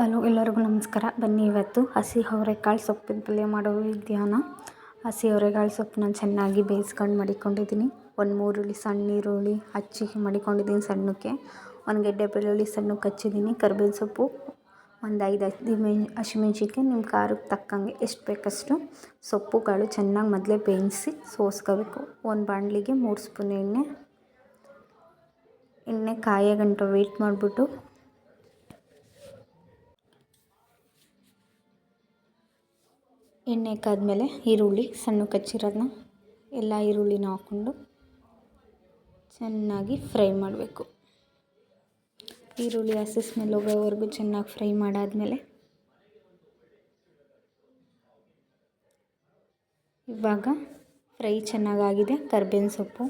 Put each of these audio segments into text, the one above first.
Hello, ಎಲ್ಲರಿಗೂ ನಮಸ್ಕಾರ. ಬನ್ನಿ, ಇವತ್ತು ಹಸಿ ಅವರೆಕಾಳು ಸೊಪ್ಪಿನ ಪಲ್ಯ ಮಾಡೋ ವಿಧಾನ ಹಸಿ ಅವರೆಕಾಳು ನಾನು ಚೆನ್ನಾಗಿ ಬೇಯಿಸ್ಕೊಂಡು ಮಡಿಕೊಂಡಿದ್ದೀನಿ. ಒಂದು ಮೂರುಳ್ಳಿ ಸಣ್ಣ ಈರುಳ್ಳಿ ಹಚ್ಚಿ ಮಡಿಕೊಂಡಿದ್ದೀನಿ ಸಣ್ಣಕ್ಕೆ. ಒಂದು ಗೆಡ್ಡೆ ಬೆಳ್ಳುಳ್ಳಿ ಸಣ್ಣಕ್ಕೆ ಹಚ್ಚಿದ್ದೀನಿ. ಕರ್ಬೇವಿನ ಸೊಪ್ಪು ಒಂದು ಐದು ಹಸಿಮೆಣ್ ಹಸಿಮೆಣ್ಸಿನ್ಕಾಯಿ ನಿಮ್ಮ ಖಾರಕ್ಕೆ ತಕ್ಕಂಗೆ ಎಷ್ಟು ಬೇಕಷ್ಟು ಸೊಪ್ಪುಗಳು ಚೆನ್ನಾಗಿ ಮೊದಲೇ ಬೇಯಿಸಿ ಸೋಸ್ಕೋಬೇಕು. ಒಂದು ಬಾಣಲಿಗೆ ಮೂರು ಸ್ಪೂನ್ ಎಣ್ಣೆ. ಎಣ್ಣೆ ಕಾಯೋ ವೇಟ್ ವೆಯ್ಟ್ ಮಾಡಿಬಿಟ್ಟು ಎಣ್ಣೆ ಕಾದ್ಮೇಲೆ ಈರುಳ್ಳಿ, ಸಣ್ಣ ಕಚ್ಚಿರೋದನ್ನ ಎಲ್ಲ ಈರುಳ್ಳಿನ ಹಾಕ್ಕೊಂಡು ಚೆನ್ನಾಗಿ ಫ್ರೈ ಮಾಡಬೇಕು. ಈರುಳ್ಳಿ ಹಸಿ ಸ್ಮೆಲ್ ಹೋಗೋವರೆಗೂ ಚೆನ್ನಾಗಿ ಫ್ರೈ ಮಾಡಾದಮೇಲೆ ಇವಾಗ ಫ್ರೈ ಚೆನ್ನಾಗಾಗಿದೆ. ಕರ್ಬೇವಿನ ಸೊಪ್ಪು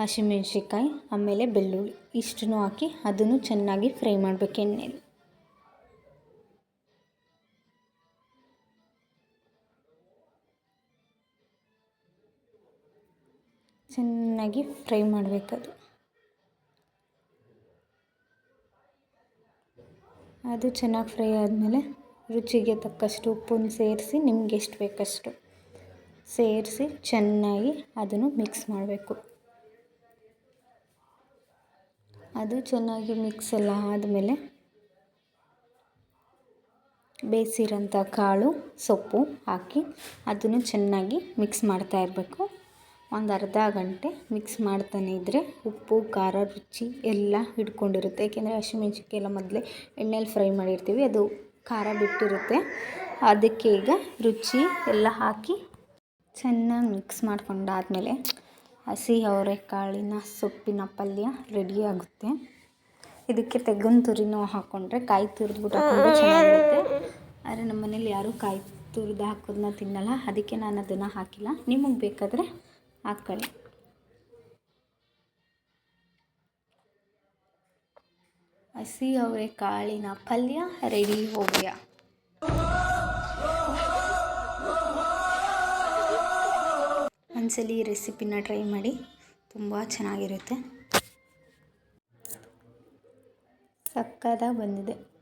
ಹಸಿಮೆಣ್ಸಿಕಾಯಿ ಆಮೇಲೆ ಬೆಳ್ಳುಳ್ಳಿ ಇಷ್ಟನ್ನೂ ಹಾಕಿ ಅದನ್ನು ಚೆನ್ನಾಗಿ ಫ್ರೈ ಮಾಡಬೇಕು ಎಣ್ಣೆಯಲ್ಲಿ ಚೆನ್ನಾಗಿ ಫ್ರೈ ಮಾಡಬೇಕದು. ಅದು ಚೆನ್ನಾಗಿ ಫ್ರೈ ಆದಮೇಲೆ ರುಚಿಗೆ ತಕ್ಕಷ್ಟು ಉಪ್ಪನ್ನು ಸೇರಿಸಿ ನಿಮ್ಗೆ ಎಷ್ಟು ಬೇಕಷ್ಟು ಸೇರಿಸಿ ಚೆನ್ನಾಗಿ ಅದನ್ನು ಮಿಕ್ಸ್ ಮಾಡಬೇಕು. ಅದು ಚೆನ್ನಾಗಿ ಮಿಕ್ಸ್ ಎಲ್ಲ ಆದಮೇಲೆ ಬೇಯಿಸಿರೋಂಥ ಕಾಳು, ಸೊಪ್ಪು ಹಾಕಿ ಅದನ್ನು ಚೆನ್ನಾಗಿ ಮಿಕ್ಸ್ ಮಾಡ್ತಾ ಇರಬೇಕು. ಒಂದು ಅರ್ಧ ಗಂಟೆ ಮಿಕ್ಸ್ ಮಾಡ್ತಾನೆ ಇದ್ದರೆ ಉಪ್ಪು, ಖಾರ, ರುಚಿ ಎಲ್ಲ ಹಿಡ್ಕೊಂಡಿರುತ್ತೆ. ಏಕೆಂದರೆ ಹಸಿಮೆಣ್ಸಿನ್ಕಾಯಿ ಎಲ್ಲ ಮೊದಲೇ ಎಣ್ಣೆಲಿ ಫ್ರೈ ಮಾಡಿರ್ತೀವಿ, ಅದು ಖಾರ ಬಿಟ್ಟಿರುತ್ತೆ. ಅದಕ್ಕೆ ಈಗ ರುಚಿ ಎಲ್ಲ ಹಾಕಿ ಚೆನ್ನಾಗಿ ಮಿಕ್ಸ್ ಮಾಡ್ಕೊಂಡಾದಮೇಲೆ ಹಸಿ ಅವರೆಕಾಳಿನ ಸೊಪ್ಪಿನ ಪಲ್ಯ ರೆಡಿ ಆಗುತ್ತೆ. ಇದಕ್ಕೆ ತೆಗ್ಗಿನ ತುರಿನೂ ಹಾಕ್ಕೊಂಡ್ರೆ ಕಾಯಿ ತುರಿದ್ಬಿಟ್ಟು ಹಾಕೊಂಡ್ರೆ ಚೆನ್ನಾಗಿರುತ್ತೆ. ಆದರೆ ನಮ್ಮ ಮನೇಲಿ ಯಾರೂ ಕಾಯಿ ತುರಿದು ಹಾಕೋದನ್ನ ತಿನ್ನಲ್ಲ, ಅದಕ್ಕೆ ನಾನು ಅದನ್ನು ಹಾಕಿಲ್ಲ. ನಿಮಗೆ ಬೇಕಾದರೆ ಹಾಕ್ಕೊಳ್ಳಿ ಹಸಿ ಕಾಳಿನ ಪಲ್ಯ ರೆಡಿ ಹೋಗ್ಯ. ಒಂದ್ಸಲಿ ರೆಸಿಪಿನ ಟ್ರೈ ಮಾಡಿ ತುಂಬ ಚೆನ್ನಾಗಿರುತ್ತೆ. ಸಕ್ಕದಾಗಿ ಬಂದಿದೆ.